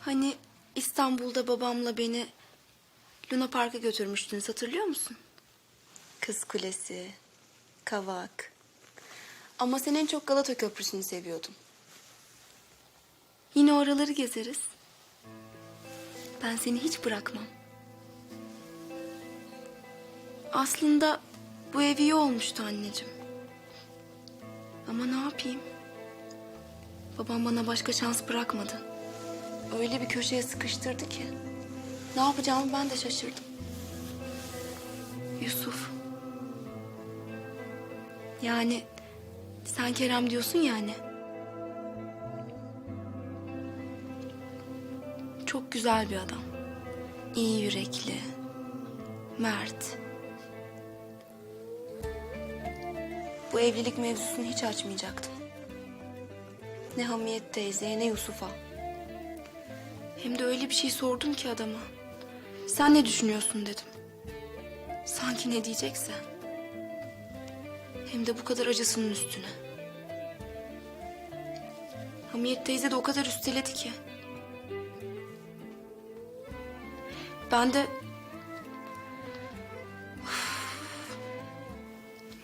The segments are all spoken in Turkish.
Hani İstanbul'da babamla beni Luna Park'a götürmüştünüz hatırlıyor musun? Kız Kulesi, Kavak. Ama sen en çok Galata Köprüsü'nü seviyordun. Yine oraları gezeriz. Ben seni hiç bırakmam. Aslında bu ev iyi olmuştu anneciğim. Ama ne yapayım? Babam bana başka şans bırakmadı. Öyle bir köşeye sıkıştırdı ki. Ne yapacağımı ben de şaşırdım. Yusuf. Yani sen Kerem diyorsun yani. Çok güzel bir adam. İyi yürekli. Mert. Bu evlilik mevzusunu hiç açmayacaktım. Ne Hamiyet teyzeye ne Yusuf'a. Hem de öyle bir şey sordum ki adama. Sen ne düşünüyorsun dedim. Sanki ne diyecekse. Hem de bu kadar acısının üstüne. Hamiyet teyze de o kadar üsteledi ki. Ben de...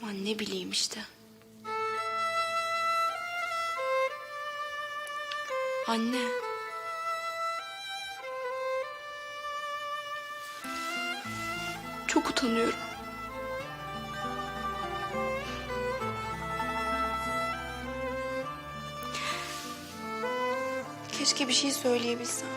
Aman ne bileyim işte. Anne. Çok utanıyorum. Keşke bir şey söyleyebilsem.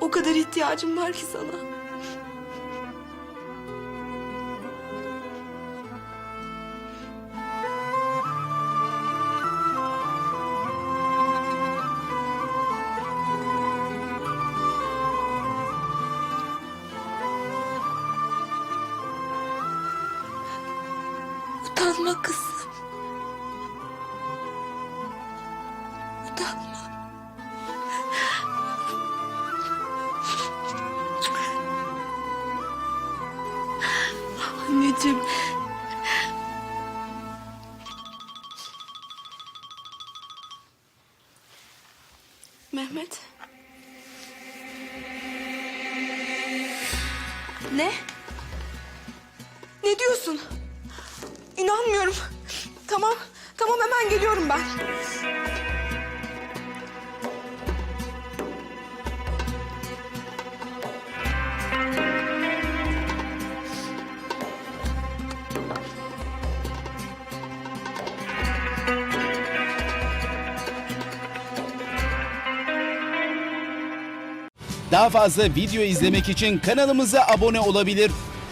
O kadar ihtiyacım var ki sana. Utanma kızım. Utanma. Anneciğim. Mehmet. Ne? Ne diyorsun? İnanmıyorum. Tamam, tamam hemen geliyorum ben. Daha fazla video izlemek için kanalımıza abone olabilir.